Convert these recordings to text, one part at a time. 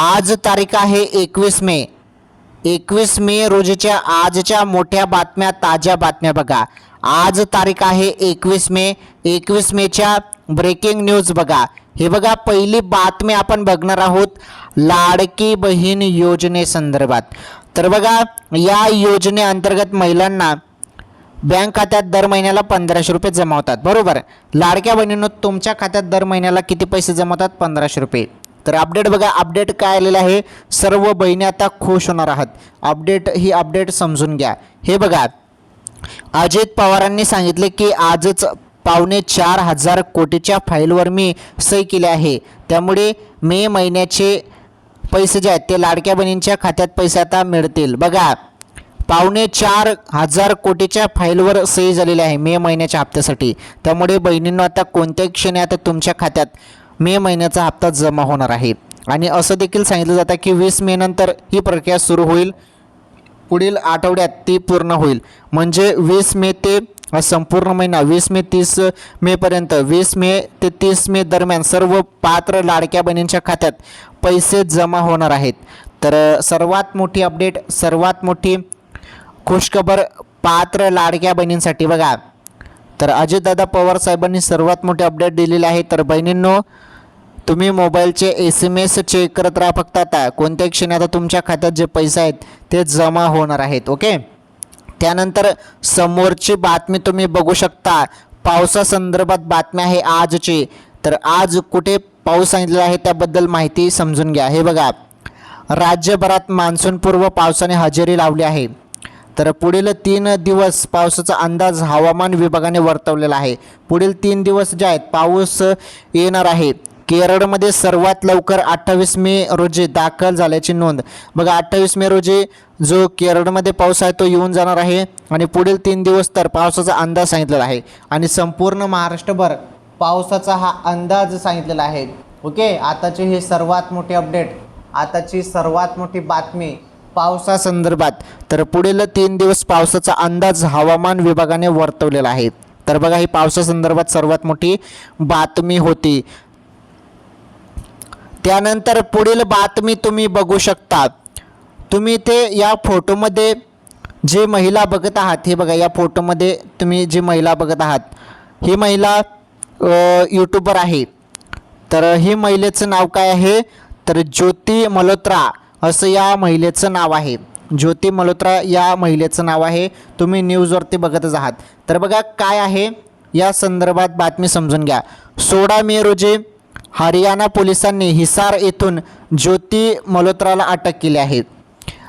आज तारीख आहे एकवीस मे. एकवीस मे रोजीच्या आजच्या मोठ्या बातम्या ताज्या बातम्या बघा. आज तारीख आहे एकवीस मे. एकवीस मेच्या ब्रेकिंग न्यूज बघा. हे बघा पहिली बातमी आपण बघणार आहोत लाडकी बहीण योजनेसंदर्भात तर बघा या योजनेअंतर्गत महिलांना बँक खात्यात दर महिन्याला पंधराशे रुपये जमा होतात. बरोबर? लाडक्या बहिणींनो तुमच्या खात्यात दर महिन्याला किती पैसे जमा होतात? पंधराशे रुपये. तर अपडेट बघा अपडेट काय आलेलं आहे? सर्व बहिणी आता खुश होणार आहात. अपडेट ही अपडेट समजून घ्या. हे बघा अजित पवारांनी सांगितले की आजच पावणे चार हजार कोटीच्या फाईलवर मी सही केली आहे. त्यामुळे मे महिन्याचे पैसे जे आहेत ते लाडक्या बहिणींच्या खात्यात पैसे आता मिळतील. बघा पावणे चार हजार कोटीच्या फाईलवर सही झालेली आहे मे महिन्याच्या हप्त्यासाठी. त्यामुळे बहिणींना आता कोणत्याही क्षणी आता तुमच्या खात्यात मे महिन्याचा हप्ता जमा होणार आहे. आणि असं देखील सांगितलं जातं की वीस मे नंतर ही प्रक्रिया सुरू होईल. पुढील आठवड्यात ती पूर्ण होईल. म्हणजे वीस मे ते संपूर्ण महिना वीस मे तीस मेपर्यंत वीस मे ते तीस मे दरम्यान सर्व पात्र लाडक्या बहिणींच्या खात्यात पैसे जमा होणार आहेत. तर सर्वात मोठी अपडेट सर्वात मोठी खुशखबर पात्र लाडक्या बहिणींसाठी बघा. तर अजितदादा पवार साहेबांनी सर्वात मोठी अपडेट दिलेली आहे. तर बहिणींनो तुम्ही मोबाईलचे एस एम एस चेक करत राहा फक्त आता. कोणत्या क्षणी आता तुमच्या खात्यात जे पैसे आहेत ते जमा होणार आहेत ओके त्यानंतर समोरची बातमी तुम्ही बघू शकता. पावसासंदर्भात बातमी आहे आजची. तर आज कुठे पाऊस सांगितलेला आहे त्याबद्दल माहिती समजून घ्या. हे बघा. राज्यभरात मान्सूनपूर्व पावसाने हजेरी लावली आहे. तर पुढील तीन दिवस पावसाचा अंदाज हवामान विभागाने वर्तवलेला आहे. पुढील तीन दिवस जे आहेत पाऊस येणार आहे. केरळमध्ये सर्वात लवकर अठ्ठावीस मे रोजी दाखल झाल्याची नोंद. बघा अठ्ठावीस मे रोजी जो केरळमध्ये पाऊस आहे तो येऊन जाणार आहे आणि पुढील तीन दिवस तर पावसाचा अंदाज सांगितलेला आहे. आणि संपूर्ण महाराष्ट्रभर पावसाचा हा अंदाज सांगितलेला आहे. ओके? आताची ही सर्वात मोठी अपडेट आताची सर्वात मोठी बातमी पावसासंदर्भात. तर पुढील तीन दिवस पावसाचा अंदाज हवामान विभागाने वर्तवलेला आहे. तर बघा ही पावसासंदर्भात सर्वात मोठी बातमी होती. त्यानंतर पुढील बातमी तुम्ही बघू शकता तुम्ही ते या फोटोमध्ये जी महिला बघत आहात हे बघा या फोटोमध्ये तुम्ही जी महिला बघत आहात ही महिला यूट्यूबर आहे. तर ही महिलेचं नाव काय आहे? तर ज्योती मल्होत्रा असं या महिलेचं नाव आहे. ज्योती मल्होत्रा या महिलेचं नाव आहे. तुम्ही न्यूजवरती बघतच आहात. तर बघा काय आहे? या संदर्भात बातमी समजून घ्या. सोळा मे रोजी हरियाणा पोलिसांनी हिसार येथून ज्योती मल्होत्राला अटक केली आहे.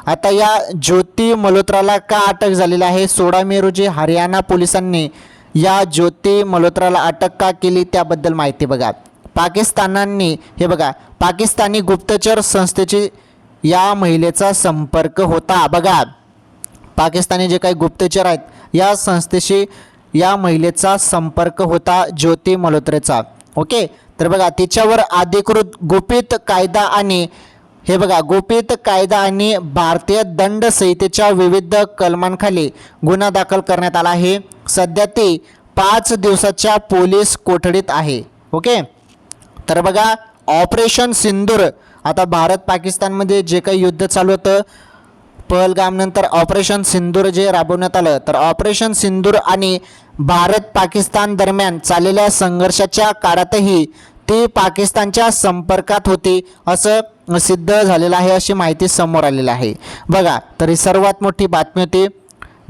आता या ज्योती मल्होत्राला का अटक झालेली आहे? सोळा मे रोजी हरियाणा पोलिसांनी या ज्योती मल्होत्राला अटक का केली त्याबद्दल माहिती बघा. पाकिस्तानांनी हे बघा पाकिस्तानी गुप्तचर संस्थेची या महिलेचा संपर्क होता. बघा पाकिस्तानी जे काही गुप्तचर आहेत या संस्थेशी या महिलेचा संपर्क होता ज्योती मल्होत्रेचा. ओके? तर बघा तिच्यावर अधिकृत गुपित कायदा आणि हे बघा गोपित कायदा आणि भारतीय दंड संहितेच्या विविध कलमांखाली गुन्हा दाखल करण्यात आला आहे. सध्या ती पाच दिवसाच्या पोलीस कोठडीत आहे. ओके? तर बघा ऑपरेशन सिंदूर. आता भारत पाकिस्तानमध्ये जे काही युद्ध चालू होतं पहलगामनंतर ऑपरेशन सिंदूर जे राबवण्यात आलं तर ऑपरेशन सिंदूर आणि भारत पाकिस्तान दरम्यान चाललेल्या संघर्षाच्या काळातही ती पाकिस्तानच्या संपर्कात होती असं सिद्ध झालेलं आहे अशी माहिती समोर आलेली आहे. बघा तरी सर्वात मोठी बातमी होती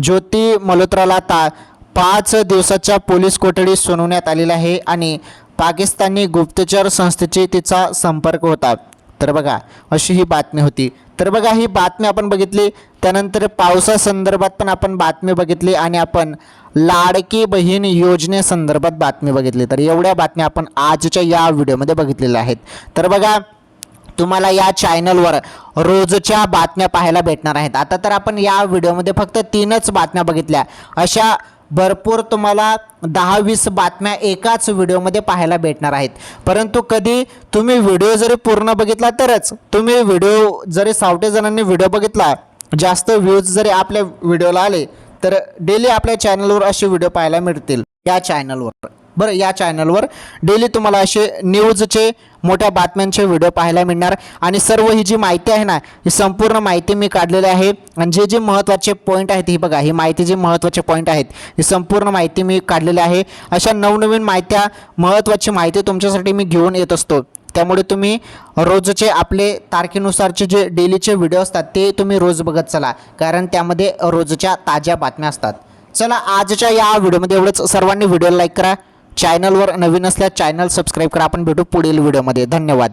ज्योती मल्होत्राला ता पाच दिवसाच्या पोलीस कोठडी सुनावण्यात आलेली आहे आणि पाकिस्तानी गुप्तचर संस्थेची तिचा संपर्क होता. तर बघा अशी ही बातमी होती. तर बघा ही बातमी आपण बघितली त्यानंतर पावसासंदर्भात पण आपण बातमी बघितली आणि आपण लाडकी बहीण योजनेसंदर्भात बातमी बघितली. तर एवढ्या बातम्या आपण आजच्या या व्हिडिओमध्ये बघितलेल्या आहेत. तर बघा तुम्हाला या चॅनलवर रोजच्या बातम्या पाहायला भेटणार आहेत. आता तर आपण या व्हिडिओमध्ये फक्त तीनच बातम्या बघितल्या. अशा भरपूर तुम्हाला दहा वीस बातम्या एकाच व्हिडिओमध्ये पाहायला भेटणार आहेत. परंतु कधी तुम्ही व्हिडिओ जरी पूर्ण बघितला तरच तुम्ही व्हिडिओ जरी सावटे जणांनी व्हिडिओ बघितला जास्त व्ह्यूज जरी आपल्या व्हिडिओला आले तर डेली आपल्या चॅनलवर असे व्हिडिओ पाहायला मिळतील. या चॅनलवर. बरं या चॅनलवर डेली तुम्हाला असे न्यूजचे मोठ्या बातम्यांचे व्हिडिओ पाहायला मिळणार. आणि सर्व ही जी माहिती आहे ना ही संपूर्ण माहिती मी काढलेली आहे. आणि जे जे महत्त्वाचे पॉईंट आहेत ही बघा ही माहिती जे महत्त्वाचे पॉईंट आहेत ही संपूर्ण माहिती मी काढलेली आहे. अशा नवनवीन माहित्या महत्त्वाची माहिती तुमच्यासाठी मी घेऊन येत असतो. त्यामुळे तुम्ही रोजचे आपले तारखेनुसारचे जे डेलीचे व्हिडिओ असतात ते तुम्ही रोज बघत चला. कारण त्यामध्ये रोजच्या ताज्या बातम्या असतात. चला आजच्या या व्हिडिओमध्ये एवढंच. सर्वांनी व्हिडिओ लाईक करा. चॅनलवर नवीन असल्यास चॅनल सबस्क्राईब करा. आपण भेटू पुढील व्हिडिओमध्ये धन्यवाद.